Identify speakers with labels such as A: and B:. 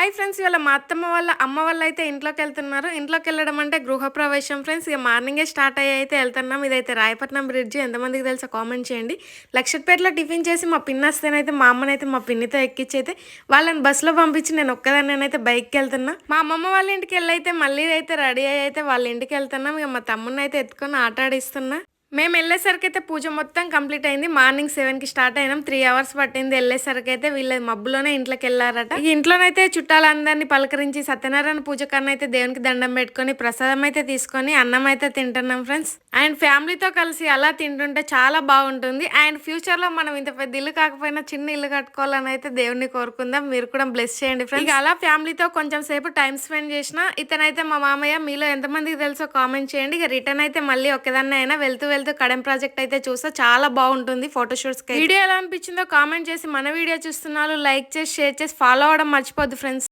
A: Hi friends ఇవాళ మా అత్తమ్మ వాళ్ళ అమ్మ వాళ్ళు అయితే ఇంట్లోకి వెళ్తున్నారు ఇంట్లోకి వెళ్ళడం అంటే గృహప్రవేశం ఫ్రెండ్స్. ఇక మార్నింగే స్టార్ట్ అయ్యి అయితే వెళ్తున్నాం. ఇదైతే రాయపట్నం బ్రిడ్జ్. ఎంతమందికి తెలుసా కామెంట్ చేయండి. లక్షపేటలో టిఫిన్ చేసి మా పిన్ని వస్తేనైతే మా అమ్మనైతే మా పిన్నితో ఎక్కించి అయితే వాళ్ళని బస్సులో పంపించి నేను ఒక్కదాన్ని బైక్కి వెళ్తున్నా. మా అమ్మమ్మ వాళ్ళ ఇంటికి వెళ్ళి అయితే మళ్ళీ అయితే రెడీ అయ్యి అయితే వాళ్ళ ఇంటికి వెళ్తున్నాం. ఇక మా తమ్ముడిని అయితే ఎత్తుకొని ఆట ఆడిస్తున్నా. మేము వెళ్ళేసరికి అయితే పూజ మొత్తం కంప్లీట్ అయింది. మార్నింగ్ సెవెన్కి స్టార్ట్ అయినాం. త్రీ అవర్స్ పట్టింది వెళ్ళేసరికి అయితే వీళ్ళ మబ్బులోనే ఇంట్లోకి వెళ్ళారట. ఈ ఇంట్లోనైతే చుట్టాలందరినీ పలకరించి సత్యనారాయణ పూజ కన్నా అయితే దేవునికి దండం పెట్టుకొని ప్రసాదం అయితే తీసుకొని అన్నం అయితే తింటున్నాం ఫ్రెండ్స్ అండ్ ఫ్యామిలీతో కలిసి అలా తింటుంటే చాలా బాగుంటుంది. అండ్ ఫ్యూచర్లో మనం ఇంత పెద్ద ఇల్లు కాకపోయినా చిన్న ఇల్లు కట్టుకోవాలని అయితే దేవుని కోరుకుందాం. మీరు కూడా బ్లెస్ చేయండి ఫ్రెండ్స్. అలా ఫ్యామిలీతో కొంచెం సేపు టైం స్పెండ్ చేసిన ఇతనైతే మా మామయ్య మీలో ఎంతమందికి తెలుసో కామెంట్ చేయండి. ఇక రిటర్న్ అయితే మళ్ళీ ఒకదాన్ని అయినా వెళ్తూ వెళ్తూ కడెం ప్రాజెక్ట్ అయితే చూస్తే చాలా బాగుంటుంది ఫోటోషూట్స్ వీడియో ఎలా అనిపించిందో కామెంట్ చేసి మన వీడియో చూస్తున్నారు లైక్ చేసి షేర్ చేసి ఫాలో అవ్వడం మర్చిపోద్దు ఫ్రెండ్స్.